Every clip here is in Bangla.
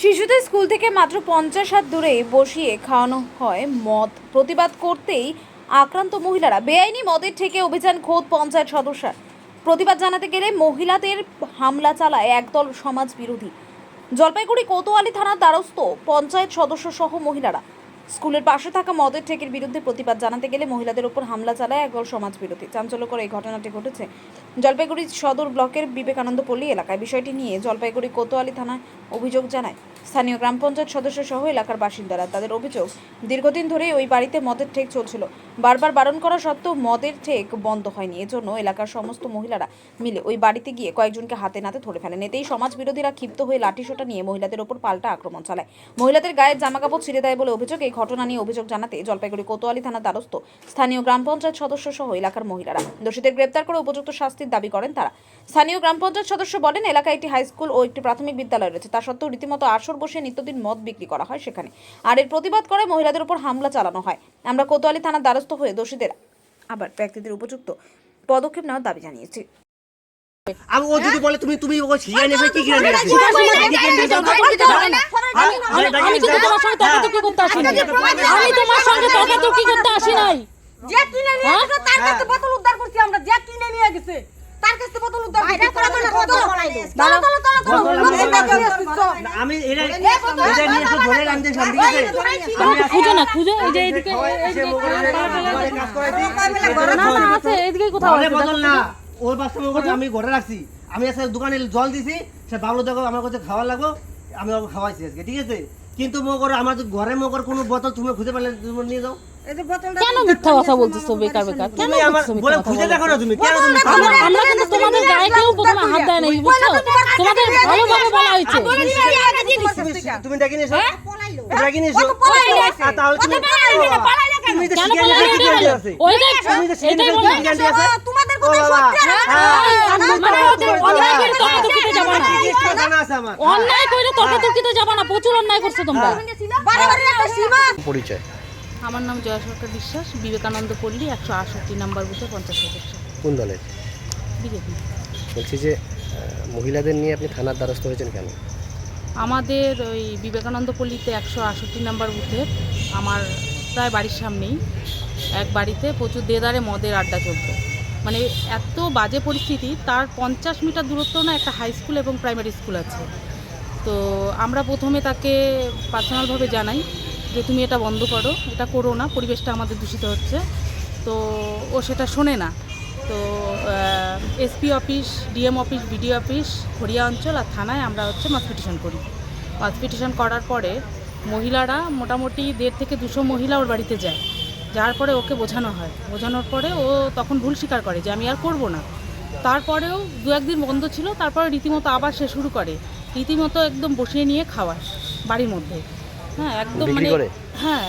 শিশুদের স্কুল থেকে মাত্র পঞ্চাশ হাত দূরে বসিয়ে খাওয়ানো হয় মদ। প্রতিবাদ করতেই আক্রান্ত মহিলারা বেআইনি মদের থেকে অভিযান খোদ পঞ্চায়েত সদস্য প্রতিবাদ জানাতে গেলে মহিলাদের হামলা চালায় একদল সমাজ বিরোধী জলপাইগুড়ি কোতোয়ালি থানার দ্বারস্থ পঞ্চায়েত সদস্য সহ মহিলারা। স্কুলের পাশে থাকা মদের ঠেকের বিরুদ্ধে প্রতিবাদ জানাতে গেলে মহিলাদের উপর হামলা চালায় একদল সমাজ বিরোধী চাঞ্চল্যকর এই ঘটনাটি ঘটেছে জলপাইগুড়ি সদর ব্লকের বিবেকানন্দ পল্লী এলাকায় বিষয়টি নিয়ে জলপাইগুড়ি কোতোয়ালি থানায় অভিযোগ জানায়। স্থানীয় গ্রাম পঞ্চায়েত সদস্য সহ এলাকার বাসিন্দারা তাদের অভিযোগ, দীর্ঘদিন ধরেই ওই বাড়িতে মদের ঠেক চলছিল। বারবার বারণ করা সত্ত্বেও মদের ঠেক বন্ধ হয়নি। এজন্য এলাকার সমস্ত মহিলারা মিলে ওই বাড়িতে গিয়ে কয়েকজনকে হাতে নাতে ধরে ফেলেন। এতেই সমাজ বিরোধীরা ক্ষিপ্ত হয়ে লাঠিসোটা নিয়ে মহিলাদের ওপর পাল্টা আক্রমণ চালায়। মহিলাদের গায়ের জামাকাপড় ছিঁড়ে দেয় বলে অভিযোগ। এই ঘটনা নিয়ে অভিযোগ জানাতে জলপাইগুড়ি কোতোয়ালি থানা দ্বারস্থ স্থানীয় গ্রাম পঞ্চায়েত সদস্য সহ এলাকার মহিলারা। দোষীদের গ্রেপ্তার করে উপযুক্ত শাস্তির দাবি করেন তারা। স্থানীয় গ্রাম পঞ্চায়েত সদস্য বলেন এলাকায় একটি হাই স্কুল ও একটি প্রাথমিক বিদ্যালয় রয়েছে। তা সত্ত্বেও রীতিমতো আসর বসে নিত্যদিন মদ বিক্রি করা হয় সেখানে। আর এর প্রতিবাদ করে মহিলাদের উপর হামলা চালানো হয়। আমরা কোতোয়ালি থানার দ্বারস্থ হয়ে দোষীদের আবার ব্যক্তিদের উপযুক্ত পদক্ষেপ নেওয়ার দাবি জানিয়েছি। আমি ও যদি বলে তুমি তুমি ওকে ছিনিয়ে নেবে কি কিনে নেবে? আমি আমি কিন্তু তোমার সঙ্গে তর্কাতর্কি করতে আসি নাই। আমি তোমার সঙ্গে তর্কাতর্কি করতে আসি নাই। যে কিনে নিয়ে হ্যাঁ? গেছে তার কাছে বোতল উদ্ধার করছি আমরা। যে কিনে নিয়ে গেছে আমি এটা নিয়ে ধরে আনতে ঠিক আছে আমি খুঁজো না খুঁজো এই যে এইদিকে না না আছে এইদিকে কোথাও ঘরে বদল না ওর বাচ্চা আমি ঘরে রাখছি। আমি দোকানে জল দিছি সে বাবলু দেখো আমার কাছে খাওয়া লাগবো আমি ওকে খাওয়াইছি আজকে ঠিক আছে? কিন্তু মনে করো আমার ঘরে করো কোনো বোতল তুমি খুঁজে পেলে তুমি নিয়ে যাও। কেন মিথ্যা কথা বলতেছো বেকার বেকার কেন তুমি আমার বলতেছো বলে খুঁজে দেখো না তুমি কেন তুমি আমরা কিন্তু তোমাদের গায়ে কেউ প্রথমে হাত দেয় নাই বুঝছ তোমাদের ভালোভাবে বলা হয়েছে তুমি- তুমি ডেকে নিয়ে এসো ডেকে নিয়ে তাহলে তুমি তুমি তো শিখে নিয়ে তুমি শিখে নিয়ে আছে তোমাদের মানে অন্যায় না যাবা প্রচুর অন্যায় করছ তোমরা পরিচয় আমার নাম জয়া সরকার বিশ্বাস বিবেকানন্দ পল্লী একশো আষট্টি নাম্বার বুথে পঞ্চাশ সদস্য। কোন দলের বিজেপি। বলছি যে মহিলাদের নিয়ে আপনি থানার দ্বারস্থ হয়েছেন কেন? আমাদের ওই বিবেকানন্দ পল্লীতে একশো আষট্টি নাম্বার বুথে আমার প্রায় বাড়ির সামনেই এক বাড়িতে প্রচুর দেদারে মদের আড্ডা চলত। মানে এত বাজে পরিস্থিতি তার পঞ্চাশ মিটার দূরত্ব না একটা হাই স্কুল এবং প্রাইমারি স্কুল আছে। তো আমরা প্রথমে তাকে পার্সোনালভাবে জানাই। যে তুমি এটা বন্ধ করো, এটা করো না, পরিবেশটা আমাদের দূষিত হচ্ছে। তো ও সেটা শোনে না। তো SP office, DM office, BDO office Kharia অঞ্চল আর থানায় আমরা হচ্ছে মাস পিটিশন করি। মাস পিটিশন করার পরে মহিলারা মোটামুটি দেড় থেকে দুশো মহিলা ওর বাড়িতে যায়। যার পরে ওকে বোঝানো হয়। বোঝানোর পরে ও তখন ভুল স্বীকার করে যে আমি আর করব না। তারপরেও দু একদিন বন্ধ ছিল, তারপরে রীতিমতো আবার সে শুরু করে। রীতিমতো একদম বসিয়ে নিয়ে খাওয়ায় বাড়ির মধ্যে। হ্যাঁ একদম মানে হ্যাঁ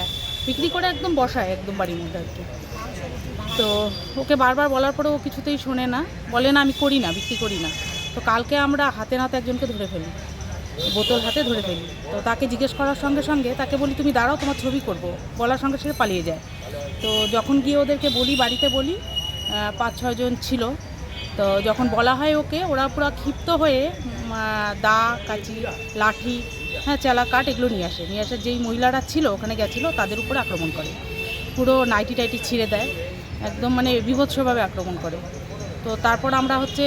বিক্রি করে একদম বসায় একদম বাড়ির মধ্যে আর কি। তো ওকে বারবার বলার পরে ও কিছুতেই শোনে না। বলে না আমি করি না বিক্রি করি না। তো কালকে আমরা হাতে নাতে একজনকে ধরে ফেলি বোতল হাতে ধরে ফেলি। তো তাকে জিজ্ঞেস করার সঙ্গে সঙ্গে তাকে বলি তুমি দাঁড়াও তোমার ছবি করব। বলার সঙ্গে সঙ্গে পালিয়ে যায়। তো যখন গিয়ে ওদেরকে বলি বাড়িতে বলি পাঁচ ছয়জন ছিল তো যখন বলা হয় ওকে ওরা পুরো ক্ষিপ্ত হয়ে দা কাচি লাঠি হ্যাঁ চেলা কাঠ এগুলো নিয়ে আসে। নিয়ে আসে যেই মহিলারা ছিল ওখানে গেছিল তাদের উপরে আক্রমণ করে। পুরো নাইটি টাইটি ছিঁড়ে দেয়। একদম মানে বিভৎসভাবে আক্রমণ করে। তো তারপর আমরা হচ্ছে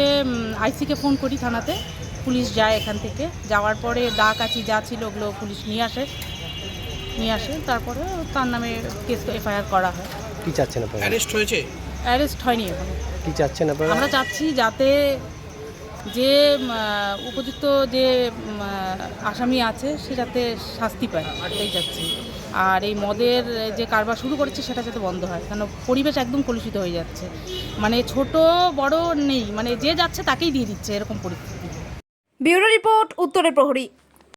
আইসিকে ফোন করি থানাতে। পুলিশ যায় এখান থেকে। যাওয়ার পরে দা কাচি যা ছিল ওগুলো পুলিশ নিয়ে আসে। নিয়ে আসে। তারপরে তার নামে কেস এফআইআর করা হয়। কি চাচ্ছেন আপনারা? অ্যারেস্ট হয়েছে? অ্যারেস্ট হয়নি এখন। কি চাচ্ছেন আপনারা? আমরা চাচ্ছি যাতে যে উপযুক্ত যে আসামি আছে, সে যাতে শাস্তি পায়, এটাই যাচ্ছে আর এই মদের যে কারবার শুরু করেছে, সেটা যাতে বন্ধ হয়, কেন পরিবেশ একদম কলুষিত হয়ে যাচ্ছে। মানে ছোট, বড় নেই মানে যে যাচ্ছে তাকেই দিয়ে দিচ্ছে, এরকম পরিস্থিতি। ব্যুরো রিপোর্ট উত্তরের প্রহরী।